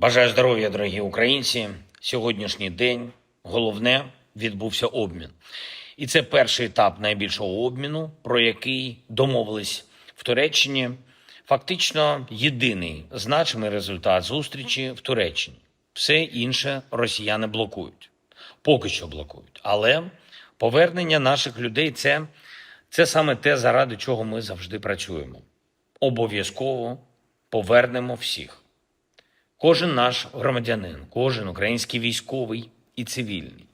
Бажаю здоров'я, дорогі українці. Сьогоднішній день головне відбувся обмін. І це перший етап найбільшого обміну, про який домовились в Туреччині. Фактично єдиний значимий результат зустрічі в Туреччині. Все інше росіяни блокують, поки що блокують. Але повернення наших людей це, це саме те, заради чого ми завжди працюємо. Обов'язково повернемо всіх. Кожен наш громадянин, кожен український військовий і цивільний,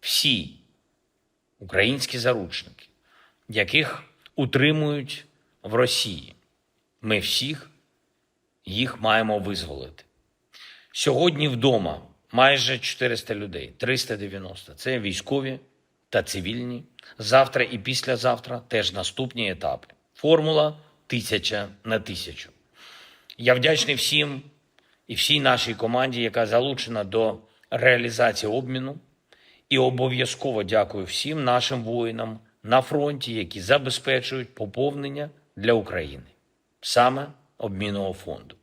всі українські заручники, яких утримують в Росії. Ми всіх їх маємо визволити. Сьогодні вдома майже 400 людей, 390. Це військові та цивільні. Завтра і післязавтра теж наступні етапи. Формула тисяча на тисячу. Я вдячний всім і всій нашій команді, яка залучена до реалізації обміну. І обов'язково дякую всім нашим воїнам на фронті, які забезпечують поповнення для України, саме обмінного фонду.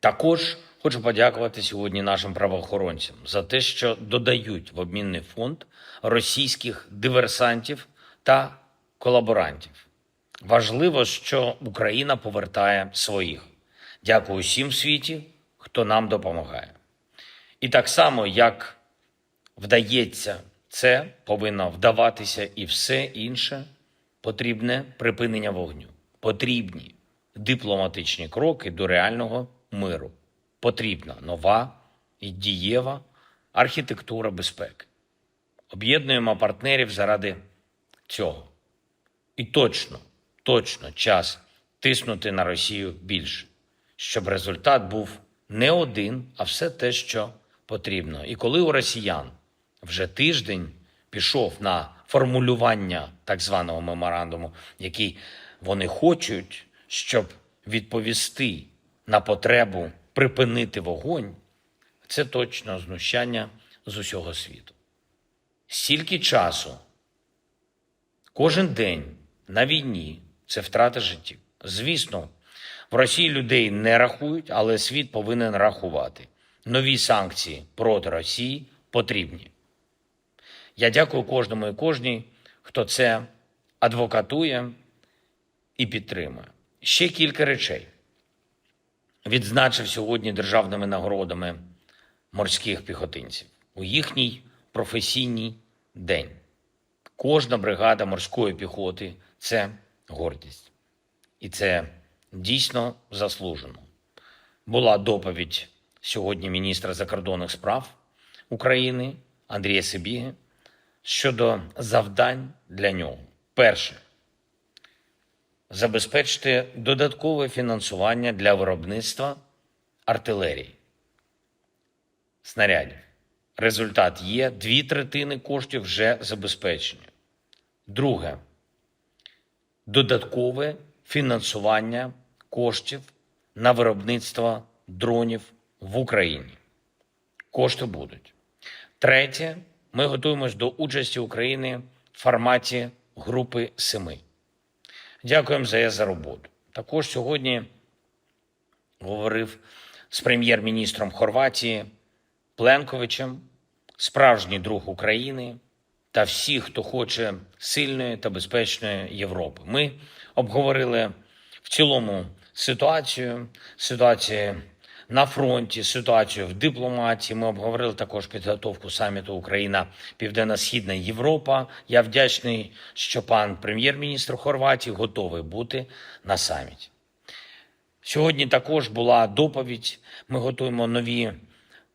Також хочу подякувати сьогодні нашим правоохоронцям за те, що додають в обмінний фонд російських диверсантів та колаборантів. Важливо, що Україна повертає своїх. Дякую всім в світі, хто нам допомагає. І так само, як вдається це, повинно вдаватися і все інше потрібне припинення вогню. Потрібні дипломатичні кроки до реального миру. Потрібна нова і дієва архітектура безпеки. Об'єднуємо партнерів заради цього. І точно, точно час тиснути на Росію більше, щоб результат був не один, а все те, що потрібно. І коли у росіян вже тиждень пішов на формулювання так званого меморандуму, який вони хочуть, щоб відповісти на потребу припинити вогонь, це точно знущання з усього світу. Стільки часу, кожен день на війні це втрата життів. Звісно, в Росії людей не рахують, але світ повинен рахувати. Нові санкції проти Росії потрібні. Я дякую кожному і кожній, хто це адвокатує і підтримує. Ще кілька речей. Відзначив сьогодні державними нагородами морських піхотинців у їхній професійний день. Кожна бригада морської піхоти це гордість. І це дійсно заслужено. Була доповідь сьогодні міністра закордонних справ України Андрія Сибіги щодо завдань для нього. Перше забезпечити додаткове фінансування для виробництва артилерії, снарядів. Результат є: дві третини коштів вже забезпечені. Друге додаткове фінансування коштів на виробництво дронів в Україні. Кошти будуть. Третє, ми готуємось до участі України в форматі Групи Семи. Дякуємо за за роботу. Також сьогодні говорив з прем'єр-міністром Хорватії Пленковичем, справжній друг України та всіх, хто хоче сильної та безпечної Європи. Ми обговорили в цілому ситуацію, ситуацію на фронті, ситуацію в дипломатії. Ми обговорили також підготовку саміту Україна Південно-Східна Європа. Я вдячний, що пан прем'єр-міністр Хорватії готовий бути на саміті. Сьогодні також була доповідь. Ми готуємо нові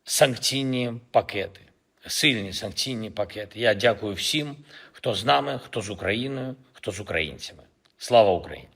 санкційні пакети, сильні санкційні пакети. Я дякую всім, хто з нами, хто з Україною, хто з українцями. Слава Україні!